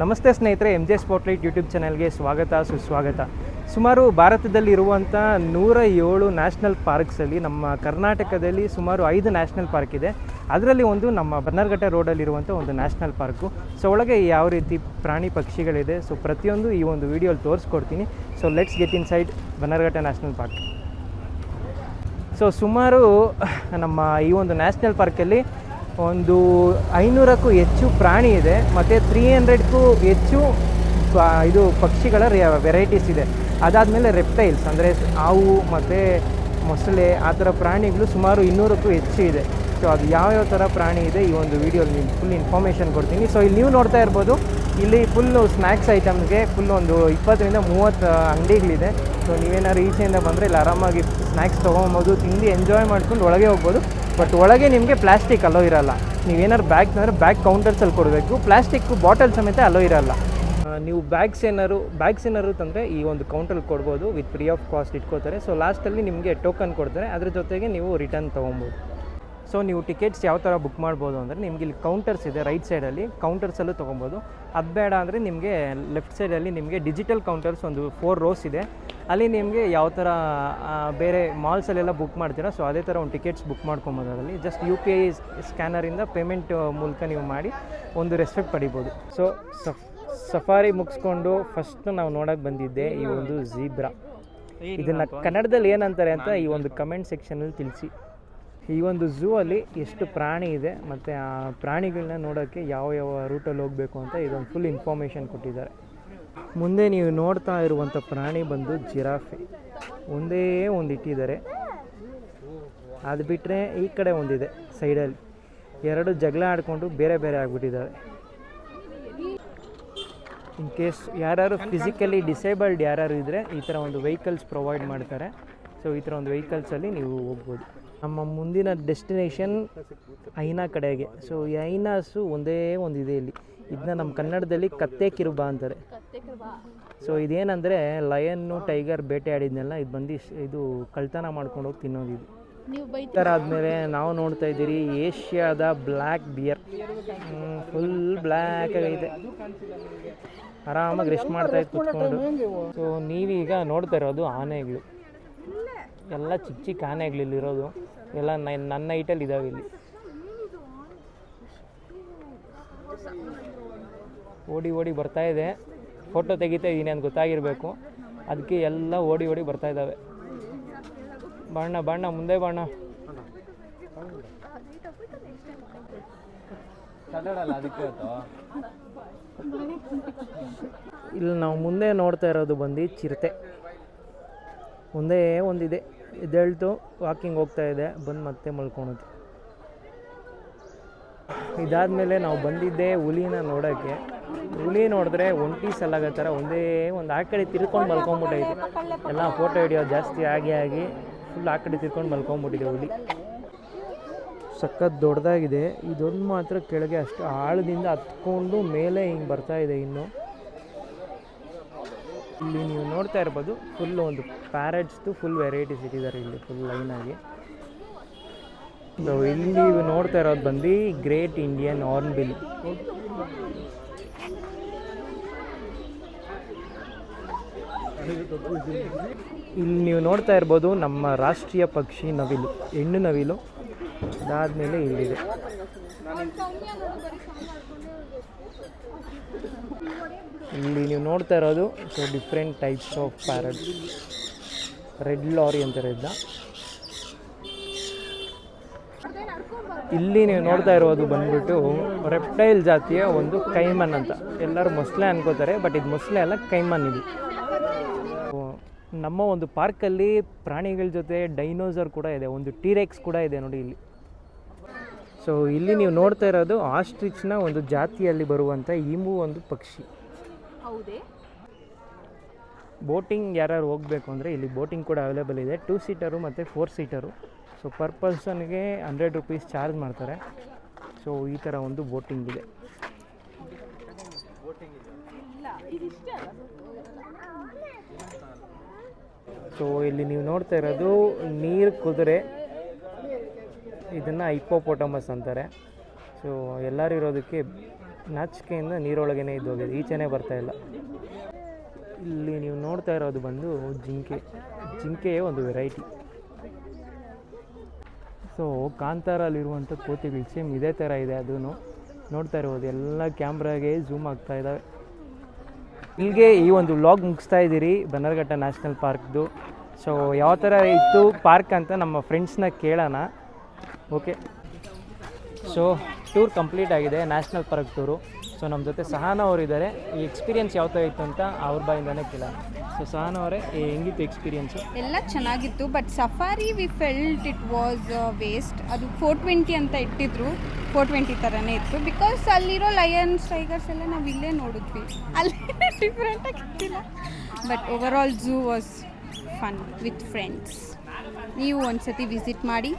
ನಮಸ್ತೆ ಸ್ನೇಹಿತರೆ M J spotlight YouTube ಚಾನಲ್ಗೆ ಸ್ವಾಗತ, ಸುಸ್ವಾಗತ. ಸುಮಾರು ಭಾರತದಲ್ಲಿ ಇರುವಂಥ ನೂರ ಏಳು ನ್ಯಾಷನಲ್ ಪಾರ್ಕ್ಸಲ್ಲಿ ನಮ್ಮ ಕರ್ನಾಟಕದಲ್ಲಿ ಸುಮಾರು ಐದು ನ್ಯಾಷನಲ್ ಪಾರ್ಕ್ ಇದೆ. ಅದರಲ್ಲಿ ಒಂದು ನಮ್ಮ ಬನ್ನರ್ಘಟ್ಟ ರೋಡಲ್ಲಿರುವಂಥ ಒಂದು ನ್ಯಾಷನಲ್ ಪಾರ್ಕು ಸೊ ಒಳಗೆ ಯಾವ ರೀತಿ ಪ್ರಾಣಿ ಪಕ್ಷಿಗಳಿದೆ ಸೊ ಪ್ರತಿಯೊಂದು ಈ ಒಂದು ವಿಡಿಯೋಲಿ ತೋರಿಸ್ಕೊಡ್ತೀನಿ. So let's get inside Bannerghatta national park so ಸುಮಾರು ನಮ್ಮ ಈ ಒಂದು ನ್ಯಾಷನಲ್ ಪಾರ್ಕಲ್ಲಿ ಒಂದು ಐನೂರಕ್ಕೂ ಹೆಚ್ಚು ಪ್ರಾಣಿ ಇದೆ, ಮತ್ತು ತ್ರೀ ಹಂಡ್ರೆಡ್ಗೂ ಹೆಚ್ಚು ಇದು ಪಕ್ಷಿಗಳ ವೆರೈಟೀಸ್ ಇದೆ. ಅದಾದಮೇಲೆ ರೆಪ್ಟೈಲ್ಸ್ ಅಂದರೆ ಹಾವು ಮತ್ತು ಮೊಸಳೆ, ಆ ಥರ ಪ್ರಾಣಿಗಳು ಸುಮಾರು ಇನ್ನೂರಕ್ಕೂ ಹೆಚ್ಚು ಇದೆ. ಸೊ ಅದು ಯಾವ್ಯಾವ ಥರ ಪ್ರಾಣಿ ಇದೆ ಈ ಒಂದು ವಿಡಿಯೋಲಿ ಫುಲ್ ಇನ್ಫಾರ್ಮೇಷನ್ ಕೊಡ್ತೀನಿ. ಸೊ ಇಲ್ಲಿ ನೀವು ನೋಡ್ತಾ ಇರ್ಬೋದು ಇಲ್ಲಿ ಫುಲ್ಲು ಸ್ನ್ಯಾಕ್ಸ್ ಐಟಮ್ಸ್ಗೆ ಫುಲ್ ಒಂದು ಇಪ್ಪತ್ತರಿಂದ ಮೂವತ್ತು ಅಂಗಡಿಗಳಿದೆ. ಸೊ ನೀವೇನಾದ್ರು ಈಚೆಯಿಂದ ಬಂದರೆ ಇಲ್ಲಿ ಆರಾಮಾಗಿ ಸ್ನ್ಯಾಕ್ಸ್ ತೊಗೊಬೋದು ತಿಂದು ಎಂಜಾಯ್ ಮಾಡ್ಕೊಂಡು ಒಳಗೆ ಹೋಗ್ಬೋದು. ಬಟ್ ಒಳಗೆ ನಿಮಗೆ ಪ್ಲಾಸ್ಟಿಕ್ ಅಲೋ ಇರಲ್ಲ. ನೀವೇನಾದ್ರು ಬ್ಯಾಗ್ ತಂದರೆ ಬ್ಯಾಗ್ ಕೌಂಟರ್ಸಲ್ಲಿ ಕೊಡಬೇಕು. ಪ್ಲಾಸ್ಟಿಕ್ ಬಾಟಲ್ ಸಮೇತ ಅಲೋ ಇರಲ್ಲ. ನೀವು ಬ್ಯಾಗ್ಸ್ ಏನಾದ್ರು ಬ್ಯಾಗ್ಸ್ ಏನಾದ್ರು ತಂದರೆ ಈ ಒಂದು ಕೌಂಟರ್ಲಿ ಕೊಡ್ಬೋದು. ವಿತ್ ಫ್ರೀ ಆಫ್ ಕಾಸ್ಟ್ ಇಟ್ಕೋತಾರೆ. ಸೊ ಲಾಸ್ಟಲ್ಲಿ ನಿಮಗೆ ಟೋಕನ್ ಕೊಡ್ತಾರೆ. ಅದ್ರ ಜೊತೆಗೆ ನೀವು ರಿಟರ್ನ್ ತೊಗೊಬೋದು ಸೊ ನೀವು ಟಿಕೆಟ್ಸ್ ಯಾವ ಥರ ಬುಕ್ ಮಾಡ್ಬೋದು ಅಂದರೆ ನಿಮಗೆ ಇಲ್ಲಿ ಕೌಂಟರ್ಸ್ ಇದೆ ರೈಟ್ ಸೈಡಲ್ಲಿ ಕೌಂಟರ್ಸಲ್ಲೂ ತೊಗೊಬೋದು. ಅದು ಬೇಡ ಅಂದರೆ ನಿಮಗೆ ಲೆಫ್ಟ್ ಸೈಡಲ್ಲಿ ನಿಮಗೆ ಡಿಜಿಟಲ್ ಕೌಂಟರ್ಸ್ ಒಂದು ಫೋರ್ ರೋಸ್ ಇದೆ. ಅಲ್ಲಿ ನಿಮಗೆ ಯಾವ ಥರ ಬೇರೆ ಮಾಲ್ಸಲ್ಲೆಲ್ಲ ಬುಕ್ ಮಾಡ್ತೀರಾ ಸೊ ಅದೇ ಥರ ಒಂದು ಟಿಕೆಟ್ಸ್ ಬುಕ್ ಮಾಡ್ಕೊಬೋದು ಅದರಲ್ಲಿ. ಜಸ್ಟ್ ಯು ಪಿ ಐ ಸ್ಕ್ಯಾನರಿಂದ ಪೇಮೆಂಟ್ ಮೂಲಕ ನೀವು ಮಾಡಿ ಒಂದು ರೆಸ್ಪೆಕ್ಟ್ ಪಡಿಬೋದು. ಸೊ ಸಫ್ ಸಫಾರಿ ಮುಗಿಸ್ಕೊಂಡು ಫಸ್ಟ್ ನಾವು ನೋಡೋಕೆ ಬಂದಿದ್ದೆ ಈ ಒಂದು ಝೀಬ್ರಾ. ಇದನ್ನು ಕನ್ನಡದಲ್ಲಿ ಏನಂತಾರೆ ಅಂತ ಈ ಒಂದು ಕಮೆಂಟ್ ಸೆಕ್ಷನಲ್ಲಿ ತಿಳಿಸಿ. ಈ ಒಂದು ಝೂ ಅಲ್ಲಿ ಎಷ್ಟು ಪ್ರಾಣಿ ಇದೆ ಮತ್ತು ಆ ಪ್ರಾಣಿಗಳನ್ನ ನೋಡೋಕ್ಕೆ ಯಾವ ಯಾವ ರೂಟಲ್ಲಿ ಹೋಗಬೇಕು ಅಂತ ಇದೊಂದು ಫುಲ್ ಇನ್ಫಾರ್ಮೇಷನ್ ಕೊಟ್ಟಿದ್ದಾರೆ. ಮುಂದೆ ನೀವು ನೋಡ್ತಾ ಇರುವಂಥ ಪ್ರಾಣಿ ಬಂದು ಜಿರಾಫೆ. ಒಂದೇ ಒಂದು ಇಟ್ಟಿದ್ದಾರೆ. ಅದು ಬಿಟ್ಟರೆ ಈ ಕಡೆ ಒಂದಿದೆ ಸೈಡಲ್ಲಿ. ಎರಡು ಜಗಳ ಆಡಿಕೊಂಡು ಬೇರೆ ಬೇರೆ ಆಗಿಬಿಟ್ಟಿದ್ದಾರೆ. ಇನ್ ಕೇಸ್ ಯಾರು ಫಿಸಿಕಲಿ ಡಿಸೇಬಲ್ಡ್ ಯಾರು ಇದ್ದರೆ ಈ ಥರ ಒಂದು ವೆಹಿಕಲ್ಸ್ ಪ್ರೊವೈಡ್ ಮಾಡ್ತಾರೆ. ಸೊ ಈ ಥರ ಒಂದು ವೆಹಿಕಲ್ಸಲ್ಲಿ ನೀವು ಹೋಗ್ಬೋದು. ನಮ್ಮ ಮುಂದಿನ ಡೆಸ್ಟಿನೇಷನ್ ಐನಾ ಕಡೆಗೆ. ಸೊ ಈ ಐನಾಸು ಒಂದೇ ಒಂದು ಇದೆ ಇಲ್ಲಿ. ಇದನ್ನ ನಮ್ಮ ಕನ್ನಡದಲ್ಲಿ ಕತ್ತೆ ಕಿರುಬ ಅಂತಾರೆ. ಸೊ ಇದೇನಂದರೆ ಲಯನ್ನು ಟೈಗರ್ ಬೇಟೆ ಆಡಿದ್ನೆಲ್ಲ ಇದು ಬಂದು ಇದು ಕಳ್ತನ ಮಾಡ್ಕೊಂಡು ಹೋಗಿ ತಿನ್ನೋದು ಈ ಥರ ಆದಮೇಲೆ ನಾವು ನೋಡ್ತಾ ಇದ್ದೀರಿ ಏಷ್ಯಾದ ಬ್ಲ್ಯಾಕ್ ಬಿಯರ್. ಫುಲ್ ಬ್ಲ್ಯಾಕ್ ಆಗೈತೆ ಆರಾಮಾಗಿ ರೆಸ್ಟ್ ಮಾಡ್ತಾ ಇದ್ದು ಕುತ್ಕೊಂಡು. ಸೊ ನೀವೀಗ ನೋಡ್ತಾ ಇರೋದು ಆನೆಗಳು. ಎಲ್ಲ ಚಿಕ್ಕ ಚಿಕ್ಕ ಆನೆಗಳು ಇಲ್ಲಿರೋದು ಎಲ್ಲ ನನ್ನ ನನ್ನ ಐಟಲ್ಲಿ ಇದಾವೆ ಇಲ್ಲಿ. ಓಡಿ ಓಡಿ ಬರ್ತಾ ಇದೆ. ಫೋಟೋ ತೆಗಿತಾ ಇದ್ದೀನಿ ಅಂತ ಗೊತ್ತಾಗಿರಬೇಕು. ಅದಕ್ಕೆ ಎಲ್ಲ ಓಡಿ ಓಡಿ ಬರ್ತಾ ಇದ್ದಾವೆ ಬಣ್ಣ ಬಣ್ಣ ಮುಂದೆ ಬಣ್ಣ. ಇಲ್ಲಿ ನಾವು ಮುಂದೆ ನೋಡ್ತಾ ಇರೋದು ಬಂದು ಚಿರತೆ. ಒಂದೇ ಒಂದಿದೆ. ಇದೇಳ್ತು ವಾಕಿಂಗ್ ಹೋಗ್ತಾ ಇದೆ. ಬಂದು ಮತ್ತೆ ಮಲ್ಕೊಳೋದು. ಇದಾದಮೇಲೆ ನಾವು ಬಂದಿದ್ದೆ ಹುಲಿನ ನೋಡೋಕ್ಕೆ ಹುಲಿ ನೋಡಿದ್ರೆ ಒಂಟಿ ಸಲಾಗೋ ಥರ ಒಂದೇ ಒಂದು ಆ ಕಡೆ ತಿರ್ಕೊಂಡು ಮಲ್ಕೊಂಬಿಟ್ಟೈತೆ. ಎಲ್ಲ ಫೋಟೋ ಹಿಡಿಯೋ ಜಾಸ್ತಿ ಆಗಿ ಆಗಿ ಫುಲ್ ಆ ಕಡೆ ತಿರ್ಕೊಂಡು ಮಲ್ಕೊಂಬಿಟ್ಟಿದೆ ಹುಲಿ. ಸಖತ್ ದೊಡ್ಡದಾಗಿದೆ. ಇದೊಂದು ಮಾತ್ರ ಕೆಳಗೆ ಅಷ್ಟು ಆಳದಿಂದ ಹತ್ಕೊಂಡು ಮೇಲೆ ಹಿಂಗೆ ಇದೆ ಇನ್ನು. ಇಲ್ಲಿ ನೀವು ನೋಡ್ತಾ ಇರ್ಬೋದು ಫುಲ್ ಒಂದು ಪ್ಯಾರೆಟ್ಸ್ದು ಫುಲ್ ವೆರೈಟೀಸ್ ಇಟ್ಟಿದ್ದಾರೆ ಇಲ್ಲಿ ಫುಲ್ ಲೈನಾಗಿ ಇಲ್ಲಿ ನೀವು ನೋಡ್ತಾ ಇರೋದು ಬಂದು ಗ್ರೇಟ್ ಇಂಡಿಯನ್ ಆರ್ನ್ ಬಿಲ್ ಇಲ್ಲಿ ನೀವು ನೋಡ್ತಾ ಇರ್ಬೋದು ನಮ್ಮ ರಾಷ್ಟ್ರೀಯ ಪಕ್ಷಿ ನವಿಲು, ಹೆಣ್ಣು ನವಿಲು ಅದಾದಮೇಲೆ ಇಲ್ಲಿದೆ. ಇಲ್ಲಿ ನೀವು ನೋಡ್ತಾ ಇರೋದು so different types of parrot red lory ಅಂತ ಇದ್ದ ಇಲ್ಲಿ ನೀವು ನೋಡ್ತಾ ಇರೋದು ಬಂದ್ಬಿಟ್ಟು ರೆಪ್ಟೈಲ್ ಜಾತಿಯ ಒಂದು ಕೈಮನ್ ಅಂತ. ಎಲ್ಲರೂ ಮೊಸಳೆ ಅನ್ಕೋತಾರೆ ಬಟ್ ಇದು ಮೊಸಳೆ ಅಲ್ಲ, ಕೈಮನ್ ಇದು. ನಮ್ಮ ಒಂದು ಪಾರ್ಕಲ್ಲಿ ಪ್ರಾಣಿಗಳ ಜೊತೆ ಡೈನೋಸರ್ ಕೂಡ ಇದೆ, ಒಂದು ಟೀರೆಕ್ಸ್ ಕೂಡ ಇದೆ ನೋಡಿ ಇಲ್ಲಿ. ಸೊ ಇಲ್ಲಿ ನೀವು ನೋಡ್ತಾ ಇರೋದು ಆಸ್ಟ್ರಿಚ್ನ ಒಂದು ಜಾತಿಯಲ್ಲಿ ಬರುವಂಥ ಈಮು ಒಂದು ಪಕ್ಷಿ. ಹೌದೇ? ಬೋಟಿಂಗ್ ಯಾರ್ಯಾರು ಹೋಗಬೇಕು ಅಂದರೆ ಇಲ್ಲಿ ಬೋಟಿಂಗ್ ಕೂಡ ಅವೈಲೇಬಲ್ ಇದೆ. ಟೂ ಸೀಟರು ಮತ್ತು ಫೋರ್ ಸೀಟರು ಸೊ ಪರ್ ಪರ್ಸನ್ಗೆ ಹಂಡ್ರೆಡ್ ರುಪೀಸ್ ಚಾರ್ಜ್ ಮಾಡ್ತಾರೆ. ಸೊ ಈ ಥರ ಒಂದು ಬೋಟಿಂಗ್ ಇದೆ. ಸೊ ಇಲ್ಲಿ ನೀವು ನೋಡ್ತಾ ಇರೋದು ನೀರು ಕುದುರೆ. ಇದನ್ನು ಹಿಪ್ಪೋಪೋಟಮಸ್ ಅಂತಾರೆ. ಸೊ ಎಲ್ಲರೂ ಇರೋದಕ್ಕೆ ನಾಚಿಕೆಯಿಂದ ನೀರೊಳಗೇ ಇದ್ದೋಗಿದೆ ಈಚೆನೇ ಬರ್ತಾ ಇಲ್ಲ. ಇಲ್ಲಿ ನೀವು ನೋಡ್ತಾ ಇರೋದು ಬಂದು ಜಿಂಕೆ. ಜಿಂಕೆಯೇ ಒಂದು ವೆರೈಟಿ. ಸೊ ಕಾಂತಾರಲ್ಲಿರುವಂಥ ಕೋತಿಗಳು ಸೇಮ್ ಇದೇ ಥರ ಇದೆ ಅದೂ ನೋಡ್ತಾ ಇರ್ಬೋದು. ಎಲ್ಲ ಕ್ಯಾಮ್ರಾಗೆ ಝೂಮ್ ಆಗ್ತಾ ಇದ್ದಾವೆ. ಇಲ್ಲಿಗೆ ಈ ಒಂದು ವ್ಲಾಗ್ ಮುಗಿಸ್ತಾ ಇದ್ದೀರಿ. ಬನ್ನರ್ಘಟ್ಟ ನ್ಯಾಷನಲ್ ಪಾರ್ಕ್ದು. ಸೊ ಯಾವ ಥರ ಇತ್ತು ಪಾರ್ಕ್ ಅಂತ ನಮ್ಮ ಫ್ರೆಂಡ್ಸ್ನ ಕೇಳೋಣ. ಓಕೆ ಸೊ ಟೂರ್ ಕಂಪ್ಲೀಟ್ ಆಗಿದೆ ನ್ಯಾಷನಲ್ ಪಾರ್ಕ್ ಟೂರು ಸೊ ನಮ್ಮ ಜೊತೆ ಸಹನ ಅವರು ಇದ್ದಾರೆ ಈ ಎಕ್ಸ್ಪೀರಿಯನ್ಸ್ ಯಾವ ಥರ ಇತ್ತು ಅಂತ ಅವ್ರ ಬಾಯಿಂದಾನೇ ಕೇಳೋಣ. ಸೊ ಸಹನ ಅವರೇ ಹೆಂಗಿತ್ತು ಎಕ್ಸ್ಪೀರಿಯೆನ್ಸ್ ಎಲ್ಲ ಚೆನ್ನಾಗಿತ್ತು but safari we felt it was waste ಅದು ಫೋರ್ ಟ್ವೆಂಟಿ ಅಂತ ಇಟ್ಟಿದ್ರು ಫೋರ್ ಟ್ವೆಂಟಿ ಥರನೇ ಇತ್ತು. ಬಿಕಾಸ್ ಅಲ್ಲಿರೋ ಲಯನ್ಸ್ ಟೈಗರ್ಸ್ ಎಲ್ಲ ನಾವು ಇಲ್ಲೇ ನೋಡಿದ್ವಿ. ಅಲ್ಲಿ ಡಿಫ್ರೆಂಟಾಗಿ ಇತ್ತಿಲ್ಲ but overall zoo was fun with friends ನೀವು ಒಂದ್ಸತಿ ವಿಸಿಟ್ ಮಾಡಿ.